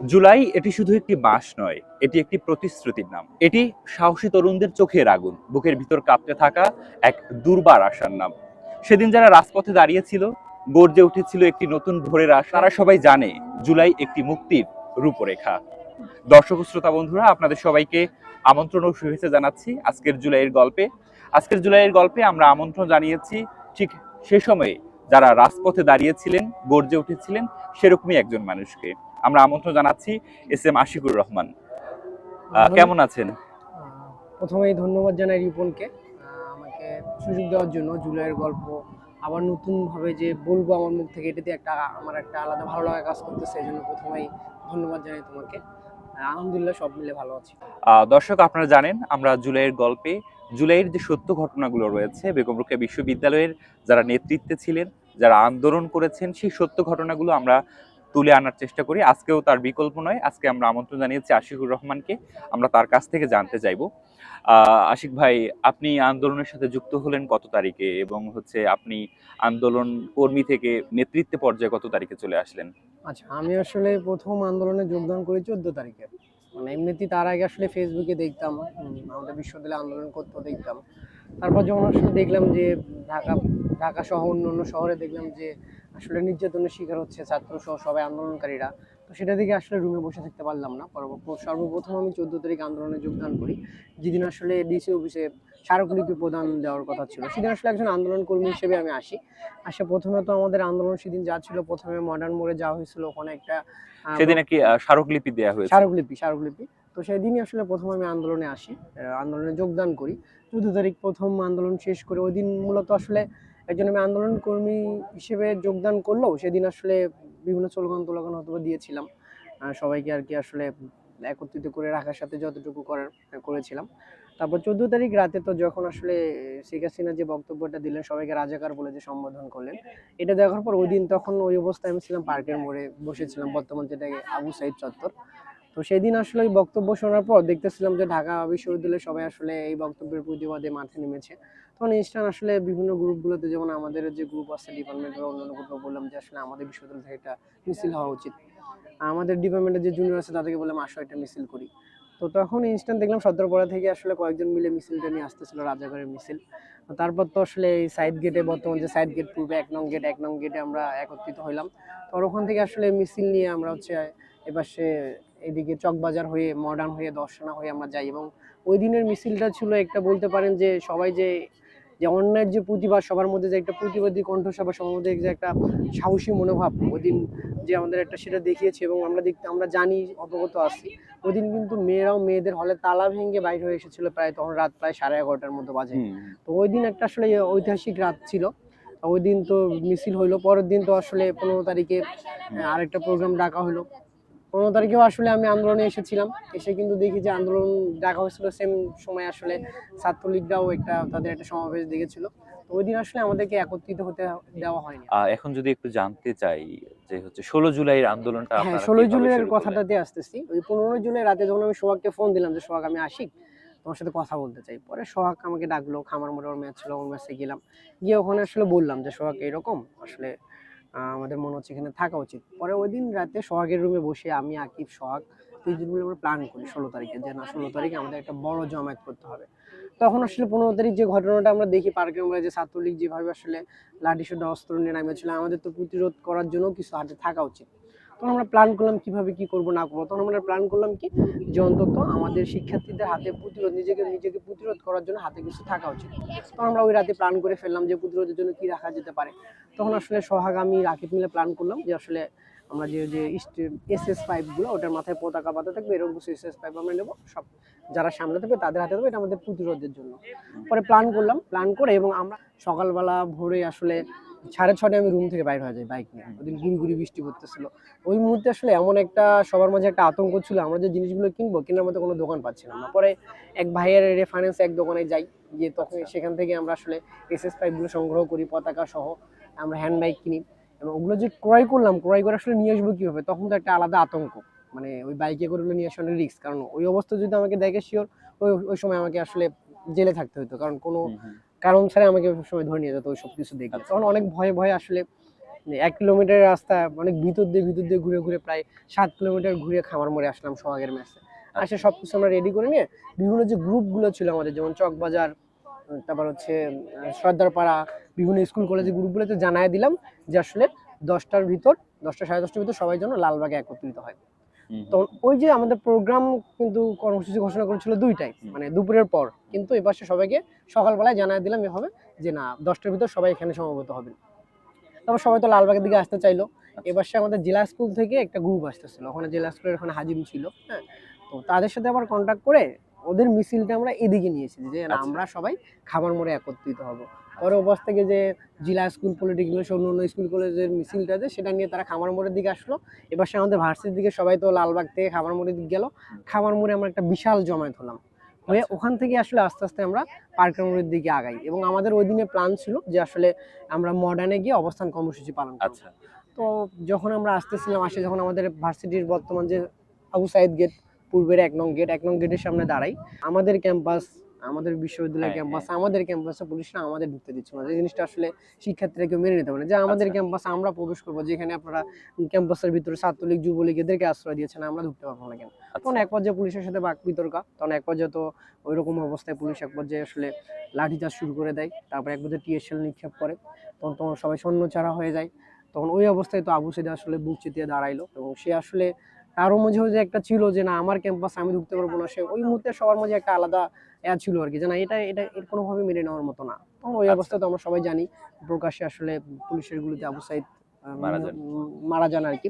জুলাই এটি শুধু একটি মাস নয়, এটি একটি প্রতিশ্রুতির নাম। এটি সাহসী তরুণদের চোখের আগুন, বুকের ভিতর কাঁপতে থাকা এক দুর্বার আশার নাম। সেদিন যারা রাজপথে দাঁড়িয়েছিল, গর্জে উঠেছিল একটি নতুন ভোরের আশা, তারা সবাই জানে জুলাই একটি মুক্তির রূপরেখা। দর্শক শ্রোতা বন্ধুরা, আপনাদের সবাইকে আমন্ত্রণ ও শুভেচ্ছা জানাচ্ছি আজকের জুলাইয়ের গল্পে। আজকের জুলাইয়ের গল্পে আমরা আমন্ত্রণ জানিয়েছি, ঠিক সে সময়ে যারা রাজপথে দাঁড়িয়েছিলেন, গর্জে উঠেছিলেন, সেরকমই একজন মানুষকে। আমরা আমন্ত্রণ জানাচ্ছি এস এম আশিকুর রহমান। কেমন আছেন? প্রথমেই ধন্যবাদ জানাই রিপনকে। আমাকে সুযোগ দেওয়ার জন্য জুলাইয়ের গল্প। আবার নতুনভাবে যে বলব আমার মুখ থেকে এটাতে একটা আমার একটা আলাদা ভালো লাগা কাজ করতেছে এই জন্য প্রথমেই ধন্যবাদ জানাই তোমাকে। আলহামদুলিল্লাহ সব মিলে ভালো আছি। আহ, দর্শক আপনারা জানেন আমরা জুলাইয়ের গল্পে জুলাইয়ের যে সত্য ঘটনাগুলো রয়েছে বেগম রোকেয়া বিশ্ববিদ্যালয়ের যারা নেতৃত্বে ছিলেন যারা আন্দোলন করেছেন সেই সত্য ঘটনাগুলো আমরা তুলে আনার চেষ্টা করি। আজকেও তার বিকল্প নয়। আজকে আমরা আমন্ত্রণ জানিয়েছি আশিকুর রহমানকে। আমরা তার কাছ থেকে জানতে চাইব। আশিক ভাই, আপনি আন্দোলনের সাথে যুক্ত হলেন কত তারিখে? এবং হচ্ছে আপনি আন্দোলন কর্মী থেকে নেতৃত্বে পর্যায়ে কত তারিখে চলে আসলেন? আচ্ছা আমি আসলে প্রথম আন্দোলনে যোগদান করি চোদ্দ তারিখে। মানে এমনিতেই তার আগে আসলে ফেসবুকে দেখতাম আমাদের বিশ্ববিদ্যালয়ে আন্দোলন করতে দেখতাম। তারপর যখন আসলে দেখলাম যে ঢাকা ঢাকা সহ অন্য অন্য শহরে দেখলাম যে আসলে নির্যাতনের শিকার হচ্ছে ছাত্র সহ সবাই আন্দোলনকারীরা। তো সেটা থেকে আসলে রুমে বসে থাকতে পারলাম না। পরবর্তী সর্বপ্রথম আমি চোদ্দ তারিখ আন্দোলনে যোগদান করি। যেদিন আসলে ডিসি অফিসে স্মারকলিপি প্রদান দেওয়ার কথা ছিল। সেদিন আসলে একজন আন্দোলন কর্মী হিসেবে আমি আসি। আসে প্রথমে তো আমাদের আন্দোলন সেদিন যা ছিল প্রথমে মডার্ন মোড়ে যাওয়া হয়েছিল। ওখানে একটা সেদিন কি স্মারকলিপি দেওয়া হয়েছে। স্মারকলিপি স্মারকলিপি তো সেদিনই আসলে প্রথম আমি আন্দোলনে আসি আন্দোলনে যোগদান করি। চোদ্দ তারিখ প্রথম আন্দোলন শেষ করে ওই দিন মূলত আসলে একজন আমি আন্দোলন কর্মী হিসেবে যোগদান করলেও সেদিন আসলে বিভিন্ন স্লোগান টোলোগান হয়তো দিয়েছিলাম। সবাইকে আর কি আসলে একত্রিত করে রাখার সাথে যতটুকু করার করেছিলাম। তারপর চোদ্দ তারিখ রাতে তো যখন আসলে শেখ হাসিনা যে বক্তব্যটা দিলেন, সবাইকে রাজাকার বলে যে সম্বোধন করলেন, এটা দেখার পর ওই দিন তখন ওই অবস্থায় আমি ছিলাম পার্কের মোড়ে বসেছিলাম, বর্তমান যেটাকে আবু সাইদ চত্বর। তো সেদিন আসলে ওই বক্তব্য শোনার পর দেখতেছিলাম যে ঢাকা বিশ্ববিদ্যালয়ে সবাই আসলে এই বক্তব্যের প্রতিবাদে মাঠে নেমেছে। তখন ইনস্টান আসলে বিভিন্ন গ্রুপগুলোতে যেমন আমাদের যে গ্রুপ আছে ডিপার্টমেন্ট বা অন্যান্য গ্রুপে বললাম যে আসলে আমাদের বিশ্ববিদ্যালয় থেকে একটা মিছিল হওয়া উচিত। আমাদের ডিপার্টমেন্টের যে জুনিয়র আছে তাদেরকে বললাম, আসো একটা মিছিল করি। তো তখন ইনস্ট্যান্ট দেখলাম সদরপাড়া থেকে আসলে কয়েকজন মিলে মিছিলটা নিয়ে আসতেছিল রাজাগড়ের মিছিল তারপর তো আসলে এই সাইড গেটে বর্তমান যে সাইড গেট পূর্বে এক নং গেট এক নং গেটে আমরা একত্রিত হইলাম। তো ওখান থেকে আসলে মিছিল নিয়ে আমরা হচ্ছে এপাশে এদিকে চকবাজার হয়ে মডার্ন হয়ে, দর্শনা হয়ে আমরা যাই এবং ওই দিনের মিছিলটা ছিল একটা বলতে পারেন যে সবাই যে যে অন্যায়ের যে প্রতিবাদ সবার মধ্যে যে একটা প্রতিবাদী কণ্ঠসভা সবার মধ্যে যে একটা সাহসী মনোভাব ওই দিন যে আমাদের একটা সেটা দেখিয়েছে এবং আমরা দেখতে আমরা জানি অবগত আছি। ওই দিন কিন্তু মেয়েরাও মেয়েদের হলে তালা ভেঙে বাইরে হয়ে এসেছিল প্রায় তখন রাত প্রায় সাড়ে এগারোটার মতো বাজে। তো ওই দিন একটা আসলে ঐতিহাসিক রাত ছিল। ওই দিন তো মিছিল হইল পরের দিন তো আসলে পনেরো তারিখে আরেকটা প্রোগ্রাম ডাকা হলো পনেরো তারিখেও আসলে আমি আন্দোলনে এসেছিলাম। এসে কিন্তু দেখি যে আন্দোলন ডাকা হয়েছিল সেম সময় আসলে ছাত্রলীগরাও একটা তাদের একটা সমাবেশ দেখেছিল। তো ওই দিন আসলে আমাদেরকে একত্রিত হতে দেওয়া হয়নি। এখন যদি একটু জানতে চাই যে হচ্ছে ষোলো জুলাইয়ের আন্দোলনটা হ্যাঁ কীভাবে জুলাইয়ের? কথাটাতে আসতেছি। ওই পনেরোই জুলাই রাতে যখন আমি সোহাগকে ফোন দিলাম যে সোহাগ আমি আসি। তোমার সাথে কথা বলতে চাই। পরে সোহাগ আমাকে ডাকলো খামার মোড়ে ওর ম্যাচ ছিল ওর ম্যাচে গেলাম। গিয়ে ওখানে আসলে বললাম যে সোহাগ এরকম আসলে আমাদের মনে হচ্ছে এখানে থাকা উচিত। পরে ওই দিন রাতে সোহাগের রুমে বসে আমি, আকিব, সোহাগ তিনজন মিলে আমরা প্ল্যান করি ষোলো তারিখে যে না, ষোলো তারিখে আমাদের একটা বড় জমায়েত করতে হবে। তখন আসলে পনেরো তারিখ যে ঘটনাটা আমরা দেখি পার্কের মোড়ে যে ছাত্রলীগ যেভাবে আসলে লাঠি সোডা অস্ত্র নিয়ে নামিয়েছিল, আমাদের তো প্রতিরোধ করার জন্য কিছু হাতে থাকা উচিত। তখন আমরা প্ল্যান করলাম কীভাবে কি করব, না করব। তখন আমরা প্ল্যান করলাম কি, যে অন্তত আমাদের শিক্ষার্থীদের হাতে প্রতিরোধ, নিজেকে নিজেকে প্রতিরোধ করার জন্য হাতে কিছু থাকা উচিত। তখন আমরা ওই রাতে প্ল্যান করে ফেললাম যে প্রতিরোধের জন্য কি রাখা যেতে পারে। তখন আসলে সোহাগ আমি রাকিব মিলে প্ল্যান করলাম যে আসলে আমরা যে যে এস এস পাইপগুলো ওটার মাথায় পতাকা বাঁধা থাকবে, এরকম কিছু এস এস পাইপ আমরা নেব। সব যারা সামনে থাকবে, তাদের হাতে দেবো এটা আমাদের প্রতিরোধের জন্য। পরে প্ল্যান করলাম প্ল্যান করে এবং আমরা সকালবেলা ভোরে আসলে সাড়ে ছটায় আমি রুম থেকে বাইর হয়ে যাই বাইক নিয়ে। ওদিন গুড়ি গুড়ি বৃষ্টি পড়তেছিল। ওই মুহূর্তে আসলে এমন একটা, সবার মাঝে একটা আতঙ্ক ছিল, আমরা যে জিনিসগুলো কিনবো, কেনার মতো কোনো দোকান পাচ্ছিলাম না। পরে এক ভাইয়ের রেফারেন্স এক দোকানে যাই, গিয়ে তখন সেখান থেকে আমরা আসলে এসএস পাইপগুলো সংগ্রহ করি, পতাকা সহ, আমরা হ্যান্ড বাইক কিনি। এবং ওগুলো যে ক্রয় করলাম, ক্রয় করে আসলে নিয়ে আসব কীভাবে? তখন তো একটা আলাদা আতঙ্ক। মানে ওই বাইকে করে নিয়ে আসা অনেক রিস্ক কারণ ওই অবস্থা যদি আমাকে দেখে শিওর ওই ওই সময় আমাকে আসলে জেলে থাকতে হতো। কারণ কোনো। কারণ ছাড়া আমাকে সব সময় ধরে নিয়ে যেত ওই সব কিছু দেখলে আচ্ছা। তখন অনেক ভয়ে ভয়ে আসলে এক কিলোমিটারের রাস্তা অনেক ভিতর দিয়ে ভিতর দিয়ে ঘুরে ঘুরে প্রায় সাত কিলোমিটার ঘুরে খামার মোড়ে আসলাম সোহাগের ম্যাচে। আসে সব কিছু আমরা রেডি করে নিয়ে বিভিন্ন যে গ্রুপগুলো ছিল আমাদের যেমন চকবাজার তারপর হচ্ছে সর্দারপাড়া বিভিন্ন স্কুল কলেজের গ্রুপগুলোতে জানায় দিলাম যে আসলে দশটার ভিতর দশটা সাড়ে দশটার ভিতর সবাই যেন লালবাগে একত্রিত হয়। হুম, তো ওই যে আমাদের প্রোগ্রাম কিন্তু কর্মসূচি ঘোষণা করেছিল দুইটাই মানে দুপুরের পর। কিন্তু এবার সবাইকে সকালবেলায় জানায় দিলাম এভাবে যে না দশটার ভিতর সবাই এখানে সমবেত হবেন। তারপর সবাই তো লালবাগের দিকে আসতে চাইলো। এবার সে আমাদের জেলা স্কুল থেকে একটা গ্রুপ আসতেছিল। ওখানে জেলা স্কুলের ওখানে হাজিম ছিল হ্যাঁ। তো তাদের সাথে আবার কন্ট্যাক্ট করে ওদের মিছিলটা আমরা এদিকে নিয়ে এসেছি যে আচ্ছা। আমরা সবাই খাবার মোড়ে একত্রিত হব। পরে ওপাশ থেকে যে জেলা স্কুল পলিটেকনিক অন্য অন্য স্কুল কলেজের মিছিলটা আছে সেটা নিয়ে তারা খামার মোড়ের দিকে আসলো। এবার সে আমাদের ভার্সিটির দিকে সবাই তো লালবাগ থেকে খামার মোড়ের দিকে গেল। খামার মোড়ে আমরা একটা বিশাল জমায়েত হলাম। হয়ে আচ্ছা। ওখান থেকে আসলে আস্তে আস্তে আমরা পার্কের মোড়ের দিকে আগাই এবং আমাদের ওই দিনে প্ল্যান ছিল যে আসলে আমরা মডার্নে গিয়ে অবস্থান কর্মসূচি পালন আচ্ছা। তো যখন আমরা আসতেছিলাম আসে যখন আমাদের ভার্সিটির বর্তমান যে আবু সাইদ গেট পূর্বের এক নং গেট এক নং গেটের সামনে দাঁড়াই। আমাদের ক্যাম্পাস আমাদের বিশ্ববিদ্যালয়ের হ্যাঁ, ক্যাম্পাস আমাদের ক্যাম্পাসে পুলিশরা আমাদের ঢুকতে দিচ্ছে না। যে জিনিসটা আসলে শিক্ষার্থীরা কেউ মেনে নিতে পারে না। যে আমাদের আচ্ছা। ক্যাম্পাসে আমরা প্রবেশ করব যেখানে আপনারা ক্যাম্পাসের ভিতরে ছাত্রলীগ যুবলীগ এদেরকে আশ্রয় দিয়েছেন আমরা ঢুকতে পারব না কেন? তখন আচ্ছা এক পর্যায়ে পুলিশের সাথে বাক বিতর্ক তখন এক পর্যায়ে তো ওই রকম অবস্থায় পুলিশ এক পর্যায়ে আসলে লাঠিচার্জ শুরু করে দেয় তারপর এক পর্যায়ে টিএসএল নিক্ষেপ করে তখন তখন সবাই শূন্য চারা হয়ে যায়। তখন ওই অবস্থায় তো আবু সেদা আসলে বুক চিতিয়ে দাঁড়াইলো এবং সে আসলে তারও মাঝে যে একটা ছিল যে না আমার ক্যাম্পাস আমি ঢুকতে পারব না। সে ওই মুহূর্তে সবার মাঝে একটা আলাদা ইয়া ছিল আর কি যে না এটা এটা এর কোনোভাবে মেনে নেওয়ার মতো না। তখন ওই অবস্থা তো আমরা সবাই জানি প্রকাশ্যে আসলে পুলিশের গুলিতে আবু সাইদ মারা যান। আর কি।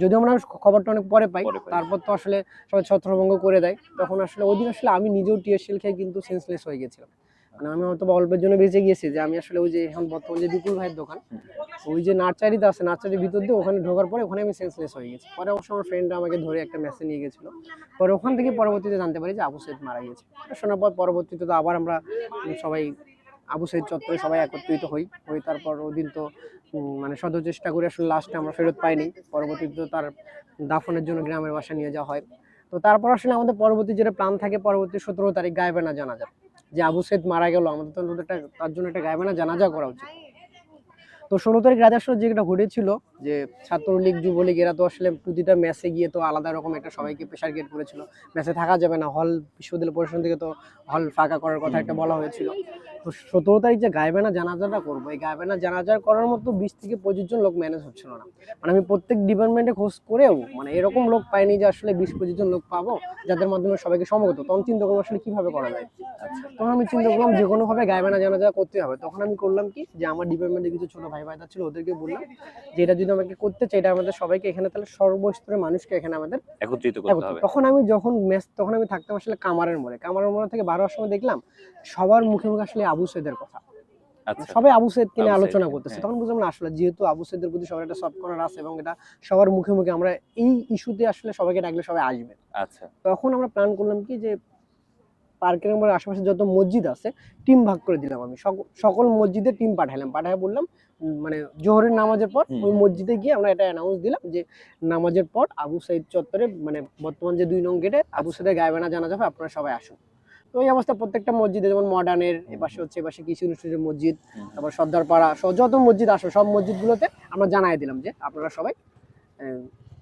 যদি আমরা খবরটা অনেক পরে পাই পরে পাই। তারপর তো আসলে সবাই ছত্রভঙ্গ করে দেয়। তখন আসলে ওই দিন আসলে আমি নিজেও টিএসএল খেয়ে কিন্তু সেন্সলেস হয়ে গেছিলাম। মানে আমি হয়তো অল্পের জন্য বেঁচে গিয়েছি, যে আমি আসলে ওই যে এখন বর্তমান যে বিপুল ভাইয়ের দোকান, ওই যে নার্সারিতে আছে, নার্সারির ভিতর দিয়ে ওখানে ঢোকার পরে ওখানে আমি সেন্সলেস হয়ে গেছি। পরে অবশ্য আমার ফ্রেন্ড আমাকে ধরে একটা মেসেজ নিয়ে গেছিল। পরে ওখান থেকে পরবর্তীতে জানতে পারি যে আবু সৈয়দ মারা গিয়েছে। শোনার পর পরবর্তীতে তো আবার আমরা সবাই আবু সৈয়দ চত্বরে সবাই একত্রিত হই। হই তারপর ওই দিন তো মানে শত চেষ্টা করে আসলে লাস্টে আমরা ফেরত পাইনি। পরবর্তীতে তো তার দাফনের জন্য গ্রামের বাসা নিয়ে যাওয়া হয়। তো তারপর আসলে আমাদের পরবর্তী যেটা প্ল্যান থাকে, পরবর্তী সতেরো তারিখ গায়েবানা জানাজা। যে আবু সেদ মারা গেল, আমাদের তো একটা তার জন্য একটা গায়েবানা জানাজা করা উচিত। তো ষোলো তারিখ যে যেটা ঘটেছিল, যে ছাত্রলীগ, যুবলীগ, এরা তো আসলে প্রতিটা ম্যাচে গিয়ে তো আলাদা রকম একটা সবাইকে প্রেশার গেট করেছিল। ম্যাচে থাকা যাবে না হল বিশ্ববিদ্যালয় প্রশাসন থেকে তো হল ফাঁকা করার কথা একটা বলা হয়েছিল। তো সতেরো তারিখ যে গায়েবানা জানাজাটা করব এই গায়েবানা জানাজা করার মতো বিশ থেকে পঁচিশ জন লোক ম্যানেজ হচ্ছিল না। মানে আমি প্রত্যেক ডিপার্টমেন্টে খোঁজ করেও মানে এরকম লোক পাইনি যে আসলে বিশ পঁচিশ জন লোক পাবো যাদের মাধ্যমে সবাইকে সমগত তখন চিন্তা করলাম আসলে কীভাবে করা যায়। তখন আমি চিন্তা করলাম যে কোনো ভাবে গায়েবানা জানাজা করতে হবে। তখন আমি করলাম কি যে আমার ডিপার্টমেন্টে কিছু ছোট ভাই ভাইদা ছিল ওদেরকে বললাম যে এটা যদি আমাকে করতে চাই এটা আমাদের সবাইকে এখানে তাহলে সর্বস্তরের মানুষকে এখানে আমাদের একত্রিত করতে হবে। তখন আমি যখন ম্যাচ তখন আমি থাকতাম আসলে কামারের মোড়ে। কামারের মোড়ে থেকে বারোটার সময় দেখলাম সবার মুখে মুখে আসলে আবু সৈদের কথা। আচ্ছা। সবাই আবু নিয়ে আবু আলোচনা করতেছে। হ্যাঁ। তখন বুঝলাম না আসলে যেহেতু আবু সৈয়দের প্রতি সবার একটা সফট কর্নার আছে এবং এটা সবার মুখে মুখে আমরা এই ইস্যুতে আসলে সবাইকে ডাকলে সবাই আসবে। আচ্ছা। তখন আমরা প্ল্যান করলাম কি যে পার্কের আমার আশেপাশে যত মসজিদ আছে টিম ভাগ করে দিলাম আমি। সক- সকল মসজিদে টিম পাঠালাম পাঠায় বললাম মানে জোহরের নামাজের পর ওই মসজিদে গিয়ে আমরা এটা অ্যানাউন্স দিলাম যে নামাজের পর আবু সাইদ চত্বরে মানে বর্তমান যে দুই নং গেটে আবু সাইদের গায়েবানা জানা যাবে আপনারা সবাই আসুন। তো এই অবস্থা প্রত্যেকটা মসজিদে যেমন মডার্নের এপাশে হচ্ছে এপাশে কৃষি অনুষ্ঠানের মসজিদ তারপর সর্দারপাড়া যত মসজিদ আসো সব মসজিদগুলোতে আমরা জানাই দিলাম যে আপনারা সবাই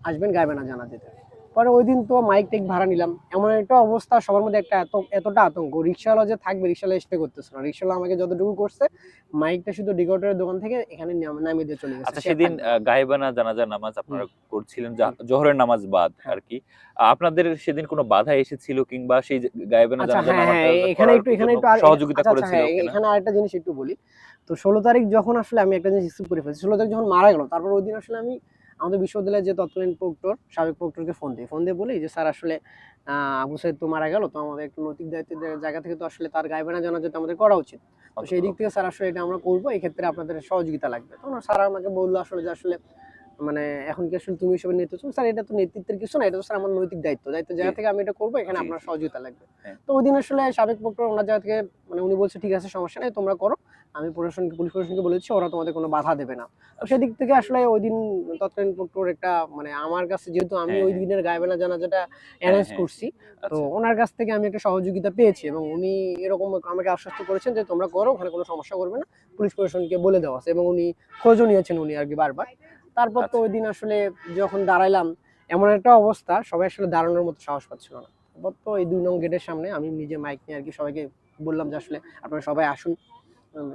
আসবেন না জানা দিতে পরে ওই দিন তো মাইক টেক ভাড়া নিলাম। এমন একটা অবস্থা সবার মধ্যে একটা এত এতটা আতঙ্ক। রিক্সাওয়ালা যে থাকবে রিক্সাওয়ালা স্টে করতেছে না। রিক্সাওয়ালা আমাকে যতটুকু করছে মাইকটা শুধু ডিকোটারের দোকান থেকে এখানে নামিয়ে দিয়ে চলে গেছে। আচ্ছা সেদিন। গায়েবানা জানাজার নামাজ আপনারা করছিলেন জোহরের নামাজ বাদ হ্যাঁ। আর কি। আপনাদের সেদিন কোনো বাধা এসেছিল কিংবা সেই গায়েবানা আচ্ছা জানাজার হ্যাঁ হ্যাঁ এখানে একটু এখানে একটু সহযোগিতা আচ্ছা, করেছিল এখানে আরেকটা জিনিস একটু বলি। তো ষোলো তারিখ যখন আসলে আমি একটা জিনিস স্কিপ করে ফেলছি ষোলো তারিখ যখন মারা গেল তারপর ওই দিন আসলে আমি আমাদের বিশ্ববিদ্যালয়ের যে তৎকালীন প্রক্টর সাবেক প্রক্টরকে ফোন দিই। ফোন দিয়ে বলি যে স্যার আসলে আবু সাইদ তো মারা গেল তো আমাদের একটু নৈতিক দায়িত্বের জায়গা থেকে তো আসলে তার গায়েবানা জানা যেতে আমাদের করা উচিত। তো সেই দিক থেকে স্যার আসলে এটা আমরা করব এই ক্ষেত্রে আপনাদের সহযোগিতা লাগবে। তখন স্যার আমাকে বলল আসলে যে আসলে মানে এখন কি আসলে তুমি হিসেবে নেতৃত্ব স্যার এটা তো নেতৃত্বের কিছু না এটা তো স্যার আমার নৈতিক দায়িত্ব। দায়িত্ব জায়গা থেকে আমি এটা করব এখানে আপনার সহযোগিতা লাগবে। হ্যাঁ। তো ওই দিন আসলে সাবেক প্রক্টর ওনার জায়গা থেকে মানে উনি বলছে ঠিক আছে সমস্যা নেই তোমরা করো। আমি প্রশাসনকে পুলিশ প্রশাসনকে বলেছি ওরা তোমাদের কোনো বাধা দেবে না তো সেদিক থেকে আসলে ওই দিন তৎকালীন প্রক্টর একটা মানে আমার কাছে যেহেতু আমি হ্যাঁ, ওই হ্যাঁ। দিনের গায়বেনা জানাজাটা অ্যারেঞ্জ হ্যাঁ। করছি তো আচ্ছা ওনার কাছ থেকে আমি একটা সহযোগিতা পেয়েছি এবং উনি এরকম আমাকে আশ্বস্ত করেছেন যে তোমরা করো ওখানে কোনো সমস্যা করবে না পুলিশ প্রশাসনকে বলে দেওয়া আছে এবং উনি খোঁজও নিয়েছেন উনি আর কি বারবার তারপর তো আচ্ছা। ওই দিন আসলে যখন দাঁড়াইলাম এমন একটা অবস্থা সবাই আসলে দাঁড়ানোর মতো সাহস পাচ্ছিল না তারপর তো এই দুই নং গেটের সামনে আমি নিজে মাইক নিয়ে আর কি সবাইকে বললাম যে আসলে আপনারা সবাই আসুন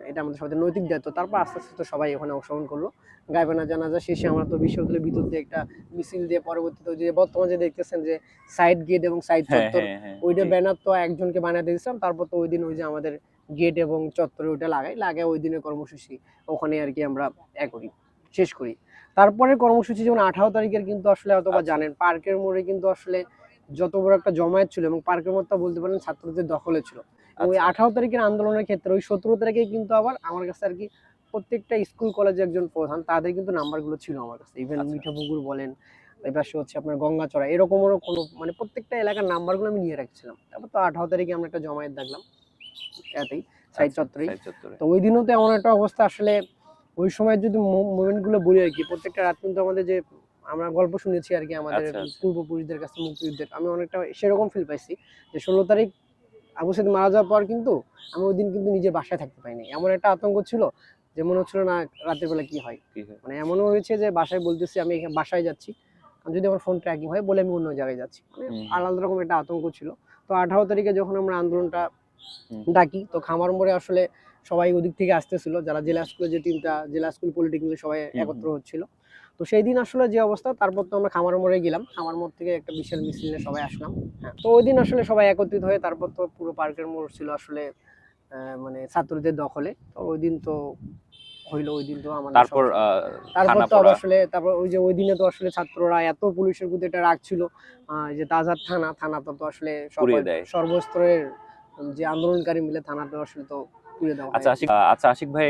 এটা আমাদের সবাই নৈতিক দায়িত্ব। তারপর আস্তে আস্তে তো সবাই ওখানে অংশগ্রহণ করল। গাইবানা জানাজা শেষে আমরা তো বিশ্ববিদ্যালয়ের ভিতর দিয়ে একটা মিছিল দিয়ে পরবর্তীতে যে বর্তমানে যে দেখতেছেন যে সাইড গেট এবং সাইড হ্যাঁ চত্বর হ্যাঁ হ্যাঁ ওইটা ব্যানার তো একজনকে বানিয়ে দিয়েছিলাম। তারপর তো ওই দিন ওই যে আমাদের গেট এবং চত্বরে ওইটা লাগাই লাগাই ওই দিনের কর্মসূচি ওখানে আর কি আমরা এ করি শেষ করি। তারপরে কর্মসূচি যেমন আঠারো তারিখের কিন্তু আসলে অথবা আচ্ছা। জানেন পার্কের মোড়ে কিন্তু আসলে যত বড় একটা জমায়েত ছিল এবং পার্কের মোড়টা বলতে পারেন ছাত্রদের দখলে ছিল। ওই আচ্ছা। আঠারো তারিখের আন্দোলনের ক্ষেত্রে ওই সতেরো তারিখে কিন্তু আবার আমার কাছে আর কি প্রত্যেকটা স্কুল কলেজে একজন প্রধান তাদের কিন্তু নাম্বারগুলো ছিল আমার কাছে ইভেন আচ্ছা। মিঠাপুকুর বলেন এই পাশে হচ্ছে আপনার গঙ্গাচড়া এরকমেরও কোনো মানে প্রত্যেকটা এলাকার নাম্বারগুলো আমি নিয়ে রাখছিলাম তারপর তো আঠারো তারিখে আমরা একটা জমায়েত দেখলাম এতেই সাইড আচ্ছা, চত্বরেই চত্বরে। তো ওই দিনও তো এমন একটা অবস্থা আসলে ওই সময় যদি মুভমেন্টগুলো বলি আর কি প্রত্যেকটা রাত কিন্তু আমাদের যে আমরা গল্প শুনেছি আর কি আমাদের। পূর্বপুরুষদের কাছে মুক্তিযুদ্ধের আমি অনেকটা সেরকম ফিল পাইছি যে ষোলো তারিখ আবু সাইদ মারা যাওয়ার পর কিন্তু আমি ওই দিন কিন্তু নিজের বাসায় থাকতে পাইনি এমন একটা আতঙ্ক ছিল যে মনে হচ্ছিল না রাতের বেলা কি হয়। কি হয়? মানে এমনও হয়েছে যে বাসায় বলতেছি আমি এখানে বাসায় যাচ্ছি। যদি আমার ফোন ট্র্যাকিং হয় বলে আমি অন্য জায়গায় যাচ্ছি। মানে আলাদা রকম একটা আতঙ্ক ছিল। তো আঠারো তারিখে যখন আমরা আন্দোলনটা ডাকি তো খামার মোড়ে আসলে সবাই ওদিক থেকে আসতেছিল। যারা জেলা স্কুলের যে টিমটা জেলা স্কুল পলিটেকনিক সবাই একত্র হচ্ছিল। তো সেই দিন আসলে যে অবস্থা তারপর তো আমরা খামার মোড়ে গেলাম। খামার মোড় থেকে একটা বিশাল মিছিল নিয়ে সবাই আসলাম। হ্যাঁ তো ওই দিন আসলে সবাই একত্রিত হয়ে তারপর তো পুরো পার্কের মোড় ছিল আসলে মানে ছাত্রদের দখলে। তো ওই দিন তো হইল ওই দিন তো আমাদের তারপর তারপর তো আসলে তারপর ওই যে ওই দিনে তো আসলে ছাত্ররা এত পুলিশের প্রতি একটা রাগ ছিল যে তাজার থানা থানা তো আসলে। সর্বস্তরের যে আন্দোলনকারী মিলে থানাতে আসলে তো দেওয়া আচ্ছা আচ্ছা আশিক ভাই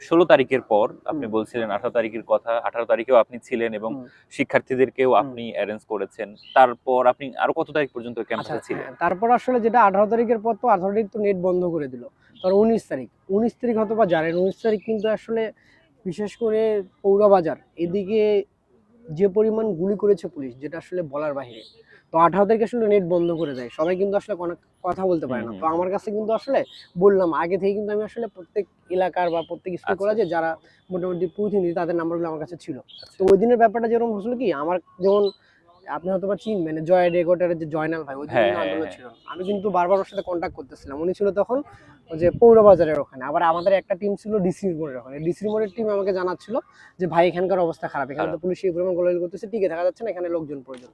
ষোলো তারিখের পর আপনি বলছিলেন আঠারো তারিখের কথা আঠারো তারিখেও আপনি ছিলেন এবং শিক্ষার্থীদেরকেও আপনি অ্যারেঞ্জ করেছেন। তারপর আপনি আরও কত তারিখ পর্যন্ত আচ্ছা ক্যাম্পাসে ছিলেন? হ্যাঁ, তারপর আসলে যেটা আঠারো তারিখের পর তো আঠারো তারিখ তো নেট বন্ধ করে দিল। তার উনিশ তারিখ উনিশ তারিখ হয়তো বা জানেন উনিশ তারিখ কিন্তু আসলে বিশেষ করে পৌরবাজার এদিকে যে পরিমাণ গুলি করেছে পুলিশ যেটা আসলে বলার বাইরে। তো আঠারো তারিখ আসলে নেট বন্ধ করে দেয়। সবাই কিন্তু আসলে কথা বলতে পারে না। তো আমার কাছে কিন্তু আসলে বললাম আগে থেকে কিন্তু আমি আসলে প্রত্যেক এলাকার বা প্রত্যেক স্কুল আচ্ছা। কলেজে যারা মোটামুটি প্রতিনিধি তাদের নাম্বারগুলো আমার কাছে ছিল। আচ্ছা। তো ওই দিনের ব্যাপারটা যেরকম হচ্ছিল কি আমার যেমন আপনি হয়তো বা চিনবেন জয় রেকর্ডের যে জয়নাল ভাই ওই দিন হ্যাঁ, হ্যাঁ, আন্দোলন হ্যাঁ। ছিল। আমি কিন্তু বারবার ওর সাথে কন্ট্যাক্ট করতেছিলাম। উনি ছিল তখন ওই যে পৌরবাজারের ওখানে। আবার আমাদের একটা টিম ছিল ডিসির মোড়ের ওখানে। ডিসির মোড়ের টিম আমাকে জানাচ্ছিল যে ভাই এখানকার অবস্থা খারাপ। এখানে তো। পুলিশ এই পরিমাণ গোলাগুলি করতেছে টিকে থাকা যাচ্ছে না এখানে লোকজন প্রয়োজন।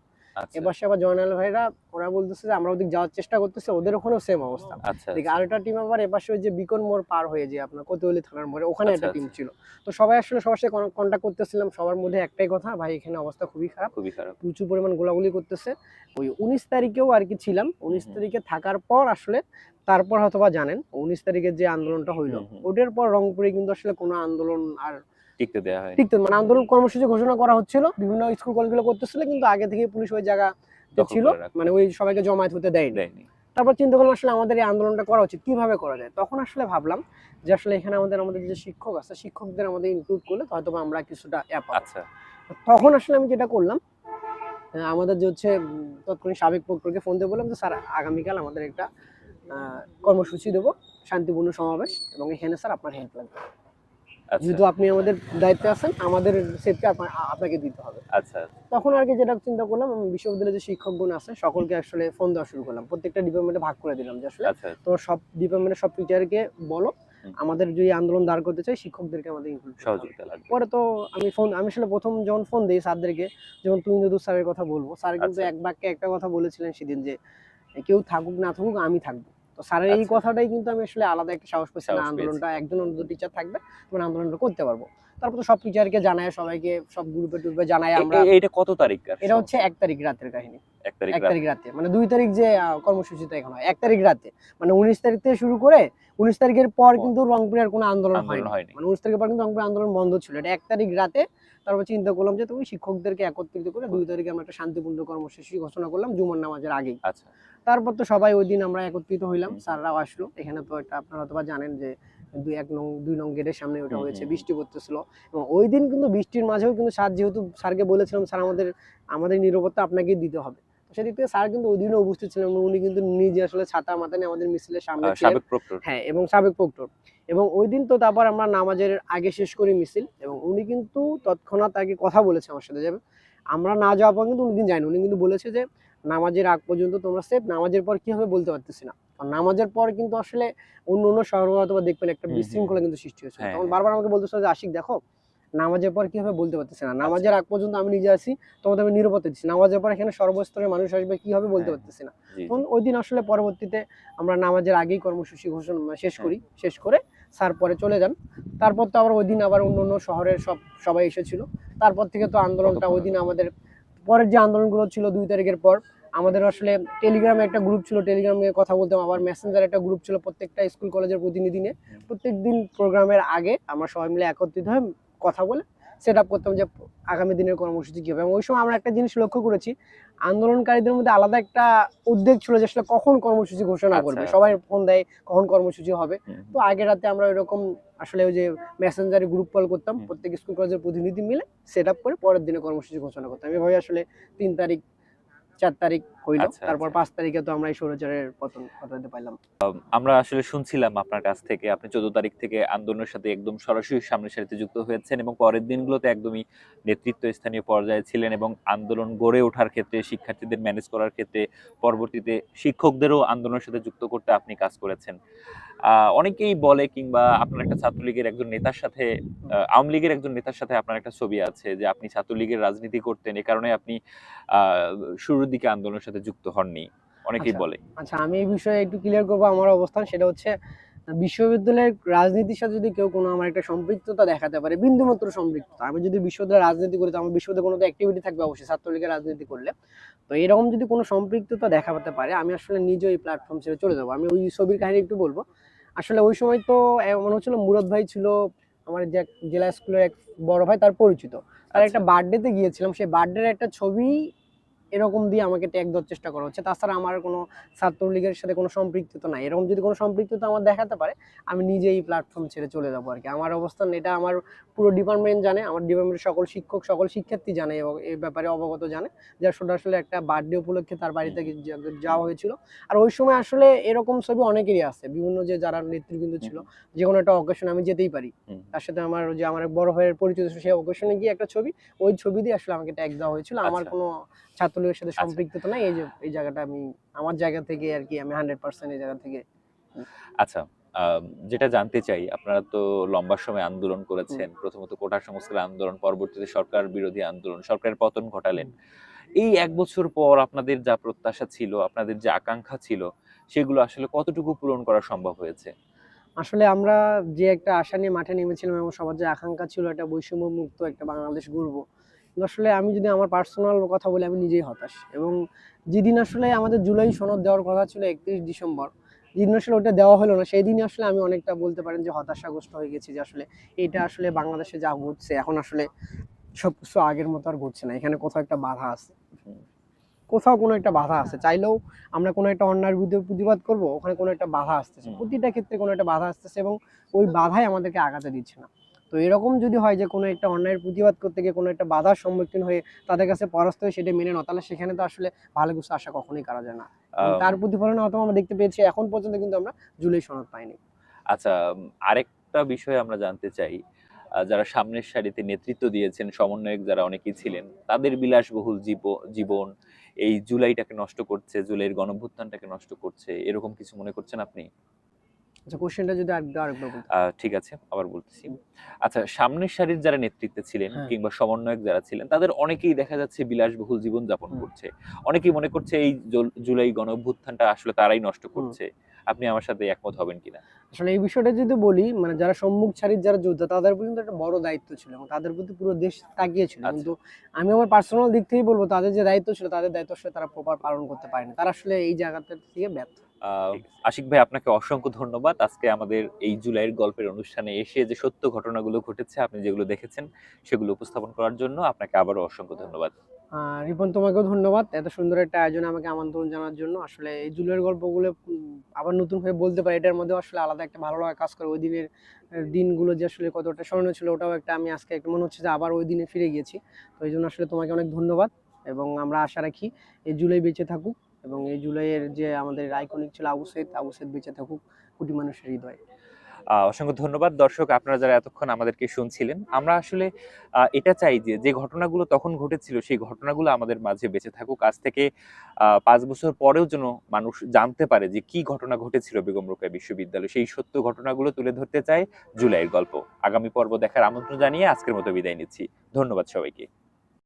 এবার সে আবার জয়নাল ভাইরা ওরা বলতেছে যে আমরা ওদিক যাওয়ার চেষ্টা করতেছি ওদের ওখানেও সেম অবস্থা। আচ্ছা দেখি আরেকটা টিম আবার এপাশে ওই যে বিকন মোড় পার হয়ে যে আপনার কোতোয়ালি থানার মোড়ে ওখানে আচ্ছা, একটা টিম ছিল। তো সবাই আসলে সবার সাথে কন্ট্যাক্ট করতেছিলাম সবার মধ্যে একটাই কথা ভাই এখানে অবস্থা খুবই খারাপ। খুবই খারাপ। প্রচুর পরিমাণ গোলাগুলি করতেছে। ওই উনিশ তারিখেও আর কি ছিলাম উনিশ তারিখে থাকার পর আসলে তারপর হয়তো বা জানেন উনিশ তারিখের যে আন্দোলনটা হইল। ওটার পর রংপুরে কিন্তু আসলে কোনো আন্দোলন আর টিকতে দেওয়া হয় ঠিক মানে আন্দোলন কর্মসূচি ঘোষণা করা হচ্ছিল বিভিন্ন স্কুল কলেজগুলো করতেছিল কিন্তু আগে থেকে পুলিশ ওই জায়গা ছিল মানে ওই সবাইকে জমায়েত হতে দেয়নি। তারপর চিন্তা করলাম আসলে আমাদের এই আন্দোলনটা করা উচিত কীভাবে করা যায়? তখন আসলে ভাবলাম যে আসলে এখানে আমাদের আমাদের যে শিক্ষক আছে শিক্ষকদের আমাদের ইনক্লুড করলে হয়তো আমরা কিছুটা অ্যাপ আচ্ছা। তখন আসলে আমি যেটা করলাম আমাদের যে হচ্ছে তৎকালীন সাবেক প্রক্টরকে ফোন দিয়ে বললাম যে স্যার আগামীকাল আমাদের একটা আহ, কর্মসূচি দেবো শান্তিপূর্ণ সমাবেশ এবং এখানে স্যার আপনার হেল্প লাগবে। যেহেতু আপনি আমাদের দায়িত্বে আছেন আমাদের সেফটি আপনাকে দিতে হবে। আচ্ছা। তখন আর কি যেটা চিন্তা করলাম আমি বিশ্ববিদ্যালয়ের যে শিক্ষকগণ আছে সকলকে আসলে ফোন দেওয়া শুরু করলাম। প্রত্যেকটা ডিপার্টমেন্টে ভাগ করে দিলাম যে আসলে আচ্ছা। তো সব ডিপার্টমেন্টের সব টিচারকে বলো আমাদের যদি আন্দোলন দাঁড় করতে চাই শিক্ষকদেরকে আমাদের সহযোগিতা লাগবে। পরে তো আমি ফোন আমি আসলে প্রথম যখন ফোন দিই স্যারদেরকে যখন তুমিন্দু স্যারের কথা বলব স্যার কিন্তু আচ্ছা। এক বাক্যে একটা কথা বলেছিলেন সেদিন যে কেউ থাকুক না থাকুক আমি থাকব। তো স্যারের এই আচ্ছা। কথাটাই কিন্তু আমি আসলে আলাদা একটা সাহস পেয়েছি না আন্দোলনটা একজন অন্য টিচার থাকবে আন্দোলনটা করতে পারব। তারপর তো সব টিচারকে জানায় সবাইকে সব গ্রুপে টুপে জানায় আমরা। এটা কত তারিখ এটা হচ্ছে এক তারিখ রাতের কাহিনী। এক তারিখ রাত। মানে দুই তারিখ যে কর্মসূচিটা এখন হয়। এক তারিখ রাতে। মানে উনিশ তারিখ থেকে শুরু করে উনিশ তারিখের পর। কিন্তু রংপুরে আর কোনো আন্দোলন হয়নি। হয়নি। মানে উনিশ তারিখের পর কিন্তু রংপুরে আন্দোলন বন্ধ ছিল। এটা এক তারিখ রাতে তারপর চিন্তা করলাম যে তুমি শিক্ষকদেরকে একত্রিত করে দুই তারিখে আমরা একটা শান্তিপূর্ণ কর্মসূচি ঘোষণা করলাম জুমার নামাজের আগেই। আচ্ছা। তারপর তো সবাই ওই দিন আমরা একত্রিত হইলাম। স্যাররাও আসলো। এখানে তো একটা আপনারা হয়তো জানেন যে দুই এক নং দুই নং গেটের সামনে ওটা হয়েছে বৃষ্টি পড়তেছিল। এবং ওই দিন কিন্তু বৃষ্টির মাঝেও কিন্তু স্যার যেহেতু স্যারকে বলেছিলাম স্যার আমাদের আমাদের নিরাপত্তা আপনাকেই দিতে হবে। সেদিক থেকে স্যার কিন্তু ওই দিনও উপস্থিত ছিলেন এবং উনি কিন্তু নিজে আসলে ছাতা মাথা নিয়ে আমাদের মিছিলের সামনে হ্যাঁ এবং সাবেক প্রক্টর। এবং ওই দিন তো তারপর আমরা নামাজের আগে শেষ করি মিছিল এবং উনি কিন্তু তৎক্ষণাৎ আগে কথা বলেছে আমার সাথে যে আমরা না যাওয়া পর কিন্তু উনি দিন যায়নি। উনি কিন্তু বলেছে যে নামাজের আগ পর্যন্ত তোমরা সেফ নামাজের পর কি হবে বলতে পারতেছি না। কারণ নামাজের পর কিন্তু আসলে অন্য অন্য শহর অথবা দেখবেন একটা। বিশৃঙ্খলা কিন্তু সৃষ্টি হয়েছে। হ্যাঁ, তখন হ্যাঁ। বারবার আমাকে বলতেছিল যে আশিক দেখো নামাজের পর কি হবে বলতে পারতেছি না। নামাজের আগ পর্যন্ত আমি নিজে আছি তোমাদের আমি নিরাপত্তা দিচ্ছি। নামাজের পর এখানে সর্বস্তরের মানুষ আসবে কি হবে বলতে হ্যাঁ, পারতেছি না। তখন ওই দিন আসলে পরবর্তীতে আমরা নামাজের আগেই কর্মসূচি ঘোষণা মানে শেষ করি শেষ করে স্যার পরে চলে যান। তারপর তো আবার ওই দিন আবার অন্য অন্য শহরের সব সবাই এসেছিল। তারপর থেকে তো আন্দোলনটা ওই দিন আমাদের পরের যে আন্দোলনগুলো ছিল দুই তারিখের পর, আমাদের আসলে টেলিগ্রামে একটা গ্রুপ ছিল টেলিগ্রামে কথা বলতাম, আবার মেসেঞ্জার একটা গ্রুপ ছিল প্রত্যেকটা স্কুল কলেজের প্রতিনিধি নিয়ে প্রত্যেক দিন প্রোগ্রামের আগে আমরা সবাই মিলে একত্রিত হয়ে কথা বলে সেট আপ করতাম যে আগামী দিনের কর্মসূচি কী হবে। এবং ওই সময় আমরা একটা জিনিস লক্ষ্য করেছি আন্দোলনকারীদের মধ্যে আলাদা একটা উদ্বেগ ছিল যে আসলে কখন কর্মসূচি ঘোষণা আচ্ছা, করবে। সবাই ফোন দেয় কখন কর্মসূচি হবে। তো আগের রাতে আমরা এরকম আসলে ওই যে মেসেঞ্জারে গ্রুপ কল করতাম প্রত্যেক স্কুল কলেজের প্রতিনিধি মিলে সেট আপ করে পরের দিনে কর্মসূচি ঘোষণা করতাম এভাবে আসলে তিন তারিখ চার তারিখ হইল। আচ্ছা, তারপর আচ্ছা। পাঁচ তারিখে তো আমরা এই সৌরচারের পতন ঘটাতে পারলাম। আমরা আসলে শুনছিলাম আপনার কাছ থেকে আপনি চোদ্দ তারিখ থেকে আন্দোলনের সাথে একদম সরাসরি সামনের সারিতে যুক্ত হয়েছেন এবং পরের দিনগুলোতে একদমই নেতৃত্ব স্থানীয় পর্যায়ে ছিলেন এবং আন্দোলন গড়ে ওঠার ক্ষেত্রে শিক্ষার্থীদের ম্যানেজ করার ক্ষেত্রে পরবর্তীতে শিক্ষকদেরও আন্দোলনের সাথে যুক্ত করতে আপনি কাজ করেছেন। অনেকেই বলে কিংবা আপনার একটা ছাত্রলীগের একজন নেতার সাথে আওয়ামী লীগের একজন নেতার সাথে আপনার একটা ছবি আছে যে আপনি ছাত্রলীগের রাজনীতি করতেন এ কারণে আপনি আহ, শুরুর দিকে আন্দোলনের সাথে যুক্ত হননি অনেকেই আচ্ছা। বলে। আচ্ছা আমি এই বিষয়ে একটু ক্লিয়ার করব আমার অবস্থান সেটা হচ্ছে বিশ্ববিদ্যালয়ের রাজনীতির সাথে যদি কেউ কোনো আমার একটা সম্পৃক্ততা দেখাতে পারে বিন্দুমাত্র সম্পৃক্ততা আমি যদি বিশ্ববিদ্যালয়ে রাজনীতি করি তো আমার বিশ্ববিদ্যালয়ে কোনো অ্যাক্টিভিটি থাকবে অবশ্যই ছাত্রলীগের রাজনীতি করলে। তো এরকম যদি কোনো সম্পৃক্ততা দেখাতে পারে আমি আসলে নিজে ওই প্ল্যাটফর্ম ছেড়ে চলে যাব। আমি ওই ছবির কাহিনী একটু বলব। আসলে ওই সময় তো মনে হচ্ছিল মুরদ ভাই ছিল আমার যে জেলা স্কুলের এক বড় ভাই তার পরিচিত। তার একটা বার্থডেতে গিয়েছিলাম সেই বার্থডের একটা ছবি এরকম দিয়ে আমাকে ট্যাগ দেওয়ার চেষ্টা করা হচ্ছে। তাছাড়া আমার কোনো ছাত্রলীগের সাথে কোনো সম্পৃক্ততা নাই। এরকম যদি কোনো সম্পৃক্ততা আমার দেখাতে পারে আমি নিজে এই প্ল্যাটফর্ম ছেড়ে চলে যাব আর কি আমার অবস্থান এটা আমার পুরো ডিপার্টমেন্ট জানে আমার ডিপার্টমেন্টের সকল শিক্ষক সকল শিক্ষার্থী জানে এবং এই ব্যাপারে অবগত জানে। যে আসলে আসলে একটা বার্থডে উপলক্ষে তার বাড়িতে যাওয়া হয়েছিল। আর ওই সময় আসলে এরকম ছবি অনেকেরই আছে। বিভিন্ন যে যারা নেতৃবৃন্দ ছিল যে কোনো একটা অকেশনে আমি যেতেই পারি। তার সাথে আমার যে আমার বড় ভাইয়ের পরিচিত সেই অকেশনে গিয়ে একটা ছবি ওই ছবি দিয়ে আসলে আমাকে ট্যাগ দেওয়া হয়েছিল। আমার আচ্ছা। কোনো ছাত্রলীগের সাথে আচ্ছা। সম্পৃক্ততা নাই এই যে এই জায়গাটা আমি আমার জায়গা থেকে আর কি আমি হান্ড্রেড পার্সেন্ট এই জায়গা থেকে। আচ্ছা যেটা জানতে চাই আপনারা তো লম্বা সময় আন্দোলন করেছেন প্রথমত কোটা সংস্কার আন্দোলন পরবর্তীতে সরকার বিরোধী আন্দোলন সরকারের পতন ঘটালেন। এই এক বছর পর আপনাদের যা প্রত্যাশা ছিল আপনাদের যে আকাঙ্ক্ষা ছিল সেগুলো আসলে কতটুকু পূরণ করা সম্ভব হয়েছে? আসলে আমরা যে একটা আশা নিয়ে মাঠে নেমেছিলাম এবং সবার যে আকাঙ্ক্ষা ছিল একটা বৈষম্য মুক্ত একটা বাংলাদেশ গড়বো আসলে আমি যদি আমার পার্সোনাল কথা বলি আমি নিজেই হতাশ। এবং যেদিন আসলে আমাদের জুলাই সনদ দেওয়ার কথা ছিল একত্রিশ ডিসেম্বর যেদিন আসলে ওটা দেওয়া হলো না সেই দিনই আসলে আমি অনেকটা বলতে পারেন যে হতাশাগ্রস্ত হয়ে গেছি যে আসলে এটা আসলে বাংলাদেশে যা ঘটছে এখন আসলে সব কিছু আগের মতো আর ঘটছে না। এখানে কোথাও একটা বাধা আছে। কোথাও কোনো একটা বাধা আছে। চাইলেও আমরা কোনো একটা অন্যায়ের বিরুদ্ধে প্রতিবাদ করব ওখানে কোনো একটা বাধা আসতেছে। প্রতিটা ক্ষেত্রে কোনো একটা বাধা আসতেছে এবং ওই বাধাই আমাদেরকে আগাতে দিচ্ছে না। তো এরকম যদি হয় যে কোনো একটা অন্যায়ের প্রতিবাদ করতে গিয়ে কোনো একটা বাধার সম্মুখীন হয়ে তাদের কাছে পরাস্ত হয়ে সেটা মেনে নেওয়া তাহলে সেখানে তো আসলে ভালো কিছু আশা কখনোই করা যায় না। তার প্রতিফলন হয়তো আমরা দেখতে পেয়েছি এখন পর্যন্ত কিন্তু আমরা জুলাই সনদ পাইনি। আচ্ছা আরেকটা বিষয় আমরা জানতে চাই যারা সামনের সারিতে নেতৃত্ব দিয়েছেন সমন্বয়ক যারা অনেকেই ছিলেন তাদের বিলাসবহুল জীব- জীবন এই জুলাইটাকে নষ্ট করছে জুলাইয়ের গণভ্যুত্থানটাকে নষ্ট করছে এরকম কিছু মনে করছেন আপনি? আচ্ছা কোশ্চেনটা যদি আরেকবার ঠিক আছে আবার বলতেছি। আচ্ছা সামনের সারির যারা নেতৃত্বে ছিলেন হ্যাঁ। কিংবা সমন্বয়ক যারা ছিলেন তাদের অনেকেই দেখা যাচ্ছে বিলাসবহুল জীবন যাপন করছে। অনেকেই মনে করছে এই জুল- জুলাই গণঅভ্যুত্থানটা আসলে তারাই নষ্ট করছে। আপনি আমার সাথে একমত হবেন কিনা? আসলে এই বিষয়টা যদি বলি মানে যারা সম্মুখ সারির যারা যোদ্ধা তাদের পর্যন্ত একটা বড় দায়িত্ব ছিল এবং তাদের প্রতি পুরো দেশ তাকিয়েছিল আচ্ছা। কিন্তু আমি আমার পার্সোনাল দিক থেকেই বলব তাদের যে দায়িত্ব ছিল তাদের দায়িত্ব আসলে তারা প্রপার পালন করতে পারেনি। তারা আসলে এই জায়গাটা থেকে ব্যর্থ। আশিক ভাই আপনাকে অসংখ্য ধন্যবাদ। আজকে আমাদের এই জুলাইয়ের গল্পের অনুষ্ঠানে এসে যে সত্য ঘটনাগুলো ঘটেছে আপনি যেগুলো দেখেছেন সেগুলো উপস্থাপন করার জন্য আপনাকে আবারও অসংখ্য ধন্যবাদ। রিপন তোমাকেও ধন্যবাদ এত সুন্দর একটা আয়োজনে আমাকে আমন্ত্রণ জানার জন্য। আসলে এই জুলের গল্পগুলো আবার নতুন হয়ে বলতে পারি এটার মধ্যে আসলে আলাদা একটা ভালো লাগা কাজ করে। ওই দিনের দিনগুলো যে আসলে কতটা স্মরণীয় ছিল ওটাও একটা আমি আজকে একটা মনে হচ্ছে যে আবার ওই দিনে ফিরে গিয়েছি। তো এই জন্য আসলে তোমাকে অনেক ধন্যবাদ এবং আমরা আশা রাখি এই জুলাই বেঁচে থাকুক। এবং এই জুলাইয়ের যে আমাদের আইকনিক ছিল আবু সৈদ আবু সৈদ বেঁচে থাকুক, কোটি মানুষের হৃদয়। অসংখ্য ধন্যবাদ। দর্শক, আপনারা যারা এতক্ষণ আমাদেরকে শুনছিলেন, আমরা আসলে এটা চাই যে যে ঘটনাগুলো তখন ঘটেছিল, সেই ঘটনাগুলো আমাদের মাঝে বেঁচে থাকুক। আজ থেকে পাঁচ বছর পরেও যেন মানুষ জানতে পারে যে, কি ঘটনা ঘটেছিল বেগম রোকেয়া বিশ্ববিদ্যালয়ে। সেই সত্য ঘটনাগুলো তুলে ধরতে চায় জুলাইয়ের গল্প। আগামী পর্ব দেখার আমন্ত্রণ জানিয়ে আজকের মতো বিদায় নিচ্ছি। ধন্যবাদ সবাইকে।